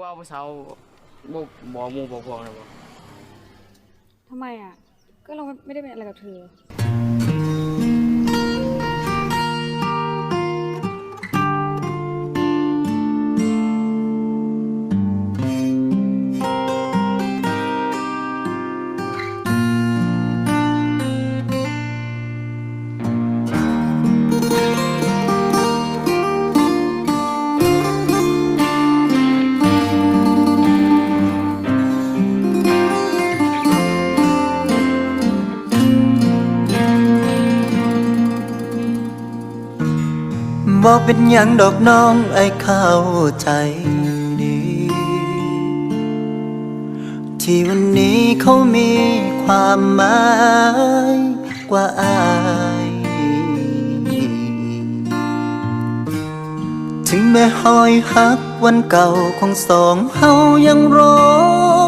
ว่าผู้สาวบ่บ่หมู่บ่พวกนะบ่ทำไมอะ ก็เราไม่ได้เป็นอะไรกับเธอ บ่เป็นหยังดอกน้องไอ้เข้าใจดี ที่วันนี้เขามีความหมายกว่าอาย ถึงแม้หอยหักวันเก่าของสองเฮายังร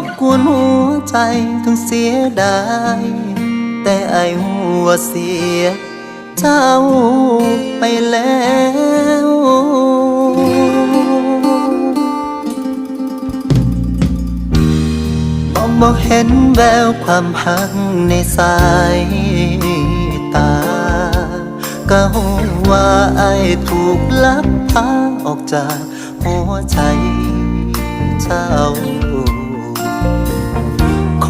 บกวนหัวใจถึงเสียดาย แต่ไอหัวเสีย เจ้าไปแล้วมองบ่เห็นแววความหักในสายตาก็ว่าไอ้ถูกลักพาออกจากหัวใจเจ้า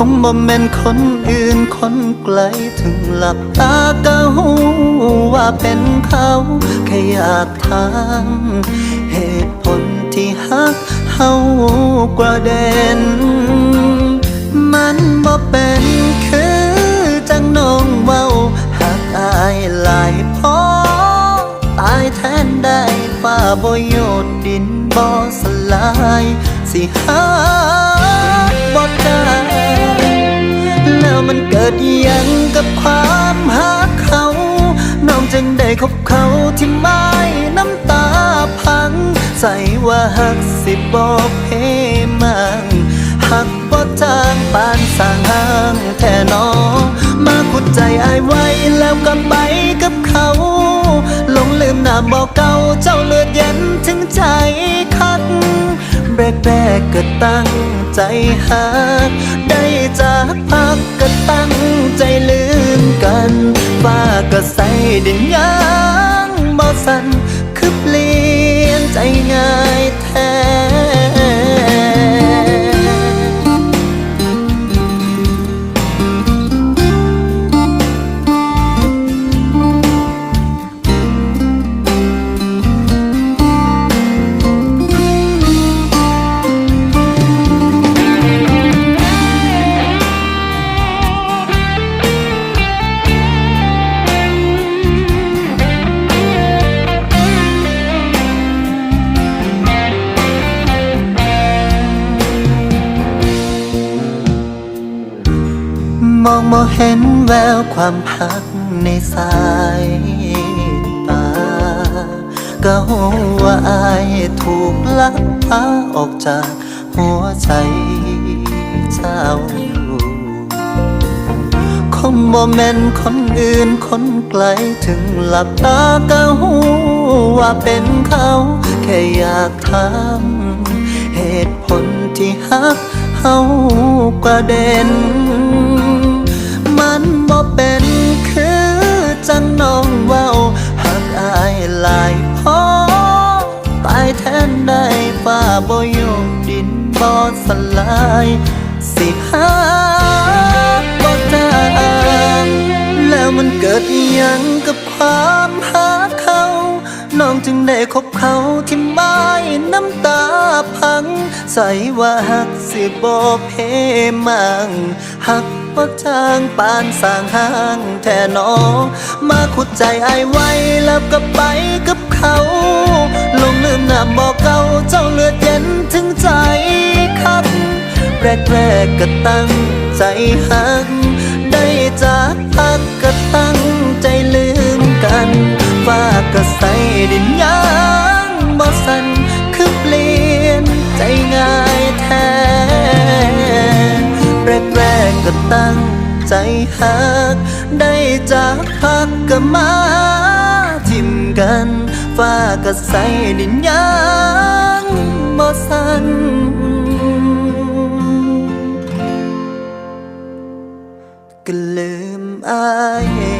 งบ่แม่นคนอื่นคนไกลถึงหลับตาก็หูว่าเป็นเขาแค่อยากถามเหตุผลที่ฮักเฮากระเด็น มันบ่เป็นคือจังน้องเว้าหักอายหลายพอตายแทนได้ฟ้าบ่โยนดินบ่สลาย สิหาบ่ได้ แล้วมันเกิดยังกับความหักเขา น้องจึงได้คบเขาที่ไม่น้ำตาพัง ใส่ว่าหักสิบอกเพมังหักบ่ทางปานสร้างห้างแท่นอมาขุดใจอายไว้แล้วก็ไปกับเขาหลงลืมหน้าบอกเก่าเจ้าเลือดเย็นถึงใจคักแรกแรกๆก็ตั้งใจหักได้จากพัก ก็ตั้งใจลืมกันฟ้าก็ใส่ดินยางบ่สันคือเปลี่ยนใจง่าย บ่เห็นแววความพักในสายตาก็หูว่าอายถูกลักพาออกจากหัวใจเจ้าคงบ่แม่นคนอื่นคนไกลถึงหลับตาก็หูว่าเป็นเขา แค่อยากถามเหตุผลที่ฮักเฮากระเด็น บ่เป็นคือจังน้องเว้าหักอายหลายพอตายแทนได้ฟ้าบ่ยมดินบ่สลาย สิหาบ่จางแล้วมันเกิดยังกับความหาเขา น้องจึงได้คบเขาที่ไม่น้ำตา พัง ใส่ว่าหักสิบ่เพมังหักบ่จางปานสร้างห้างแท่นอมาขุดใจไอไว้แล้วก็ไปกับเขา ลงลืมหน้าบอกเก่าเจ้าเลือดเย็นถึงใจคักแรกแรกๆก็ตั้งใจหัก หัก ได้จากพักก็มาทิมกันฟ้ากะใสดินยังบ่สันก็ลืมอาย